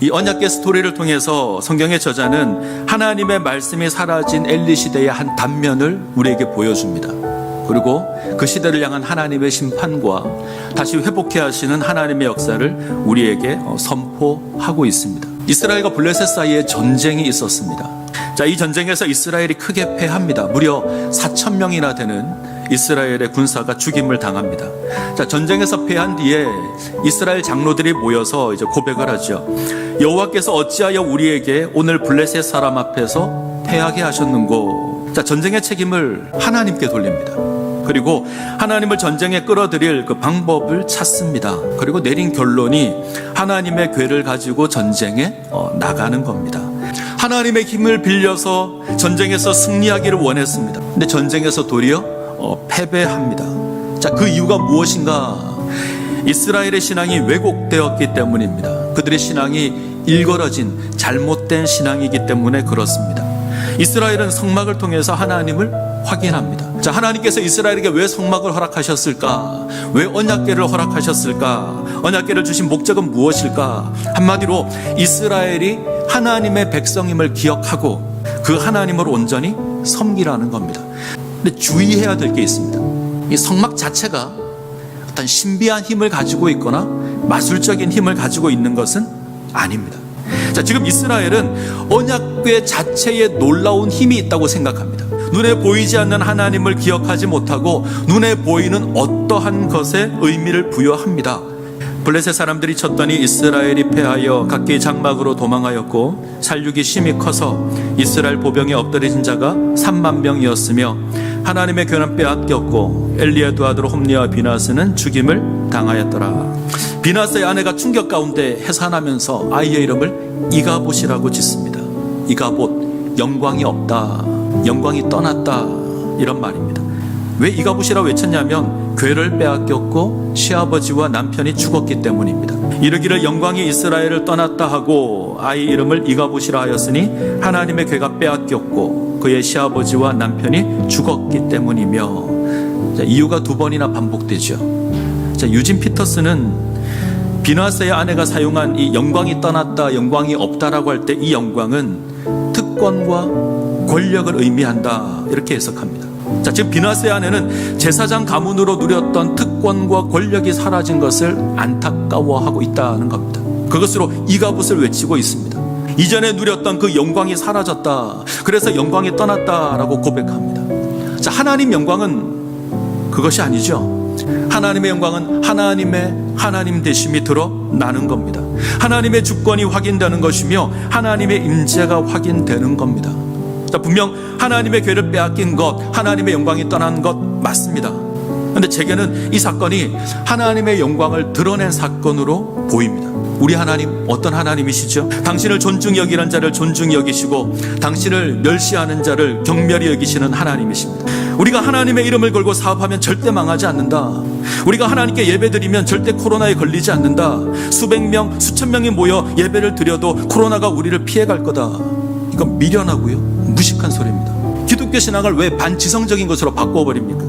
이 언약계 스토리를 통해서 성경의 저자는 하나님의 말씀이 사라진 엘리 시대의 한 단면을 우리에게 보여줍니다. 그리고 그 시대를 향한 하나님의 심판과 다시 회복해 하시는 하나님의 역사를 우리에게 어, 선포하고 있습니다. 이스라엘과 블레셋 사이에 전쟁이 있었습니다. 자, 이 전쟁에서 이스라엘이 크게 패합니다. 무려 4천 명이나 되는 이스라엘의 군사가 죽임을 당합니다. 자, 전쟁에서 패한 뒤에 이스라엘 장로들이 모여서 이제 고백을 하죠. 여호와께서 어찌하여 우리에게 오늘 블레셋 사람 앞에서 패하게 하셨는고? 자, 전쟁의 책임을 하나님께 돌립니다. 그리고 하나님을 전쟁에 끌어들일 그 방법을 찾습니다. 그리고 내린 결론이 하나님의 괴를 가지고 전쟁에 어, 나가는 겁니다. 하나님의 힘을 빌려서 전쟁에서 승리하기를 원했습니다. 근데 전쟁에서 도리어 어, 패배합니다. 자, 그 이유가 무엇인가? 이스라엘의 신앙이 왜곡되었기 때문입니다. 그들의 신앙이 일걸어진 잘못된 신앙이기 때문에 그렇습니다. 이스라엘은 성막을 통해서 하나님을 확인합니다. 자, 하나님께서 이스라엘에게 왜 성막을 허락하셨을까? 왜 언약궤를 허락하셨을까? 언약궤를 주신 목적은 무엇일까? 한마디로 이스라엘이 하나님의 백성임을 기억하고 그 하나님을 온전히 섬기라는 겁니다. 근데 주의해야 될 게 있습니다. 이 성막 자체가 어떤 신비한 힘을 가지고 있거나 마술적인 힘을 가지고 있는 것은 아닙니다. 자, 지금 이스라엘은 언약궤 자체에 놀라운 힘이 있다고 생각합니다. 눈에 보이지 않는 하나님을 기억하지 못하고 눈에 보이는 어떠한 것에 의미를 부여합니다. 블레셋 사람들이 쳤더니 이스라엘이 패하여 각기 장막으로 도망하였고 살육이 심히 커서 이스라엘 보병에 엎드려진 자가 3만 명이었으며 하나님의 권한 빼앗겼고 엘리야도 아들 홈리와 비나스는 죽임을 당하였더라. 비나스의 아내가 충격 가운데 해산하면서 아이의 이름을 이가봇이라고 짓습니다. 이가봇 영광이 없다. 영광이 떠났다. 이런 말입니다. 왜 이가봇이라고 외쳤냐면 괴를 빼앗겼고 시아버지와 남편이 죽었기 때문입니다. 이르기를 영광이 이스라엘을 떠났다 하고 아이 이름을 이가봇이라 하였으니 하나님의 괴가 빼앗겼고 그의 시아버지와 남편이 죽었기 때문이며 자, 이유가 두 번이나 반복되죠. 자, 유진 피터스는 비나스의 아내가 사용한 이 영광이 떠났다, 영광이 없다라고 할 때 이 영광은 특권과 권력을 의미한다 이렇게 해석합니다. 자, 지금 비나스의 아내는 제사장 가문으로 누렸던 특권과 권력이 사라진 것을 안타까워하고 있다는 겁니다. 그것으로 이가붓을 외치고 있습니다. 이전에 누렸던 그 영광이 사라졌다. 그래서 영광이 떠났다라고 고백합니다. 자, 하나님 영광은 그것이 아니죠. 하나님의 영광은 하나님의 하나님 되심이 드러나는 겁니다. 하나님의 주권이 확인되는 것이며 하나님의 임재가 확인되는 겁니다. 자, 분명 하나님의 괴를 빼앗긴 것, 하나님의 영광이 떠난 것 맞습니다. 근데 제게는 이 사건이 하나님의 영광을 드러낸 사건으로 보입니다. 우리 하나님 어떤 하나님이시죠? 당신을 존중히 여기는 자를 존중히 여기시고 당신을 멸시하는 자를 경멸히 여기시는 하나님이십니다. 우리가 하나님의 이름을 걸고 사업하면 절대 망하지 않는다. 우리가 하나님께 예배드리면 절대 코로나에 걸리지 않는다. 수백 명, 수천 명이 모여 예배를 드려도 코로나가 우리를 피해갈 거다. 이건 미련하고요. 무식한 소리입니다. 기독교 신앙을 왜 반지성적인 것으로 바꿔버립니까?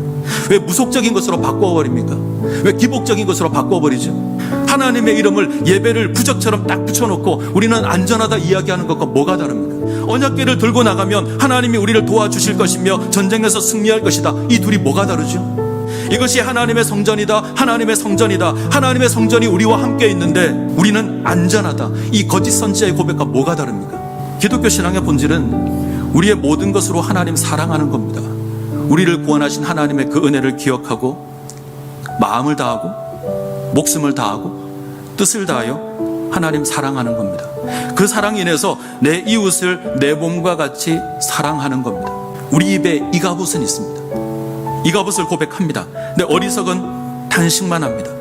왜 무속적인 것으로 바꿔버립니까? 왜 기복적인 것으로 바꿔버리죠? 하나님의 이름을 예배를 부적처럼 딱 붙여놓고 우리는 안전하다 이야기하는 것과 뭐가 다릅니까? 언약계를 들고 나가면 하나님이 우리를 도와주실 것이며 전쟁에서 승리할 것이다. 이 둘이 뭐가 다르죠? 이것이 하나님의 성전이다. 하나님의 성전이다. 하나님의 성전이 우리와 함께 있는데 우리는 안전하다. 이 거짓 선지자의 고백과 뭐가 다릅니까? 기독교 신앙의 본질은 우리의 모든 것으로 하나님 사랑하는 겁니다. 우리를 구원하신 하나님의 그 은혜를 기억하고 마음을 다하고 목숨을 다하고 뜻을 다하여 하나님 사랑하는 겁니다. 그 사랑 인해서 내 이웃을 내 몸과 같이 사랑하는 겁니다. 우리 입에 이가봇은 있습니다. 이가봇을 고백합니다. 근데 어리석은 단식만 합니다.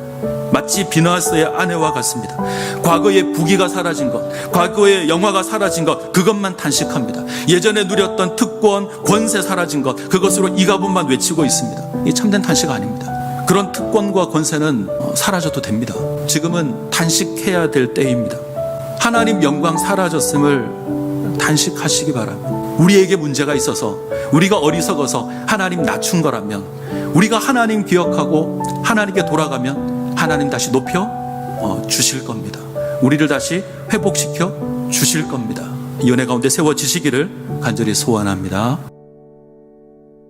마치 비나스의 아내와 같습니다. 과거의 부귀가 사라진 것, 과거의 영화가 사라진 것, 그것만 탄식합니다. 예전에 누렸던 특권, 권세 사라진 것, 그것으로 이가분만 외치고 있습니다. 이 참된 탄식 아닙니다. 그런 특권과 권세는 어, 사라져도 됩니다. 지금은 단식해야 될 때입니다. 하나님 영광 사라졌음을 단식하시기 바랍니다. 우리에게 문제가 있어서 우리가 어리석어서 하나님 낮춘 거라면 우리가 하나님 기억하고 하나님께 돌아가면 하나님 다시 높여 어, 주실 겁니다. 우리를 다시 회복시켜 주실 겁니다. 이 은혜 가운데 세워지시기를 간절히 소원합니다.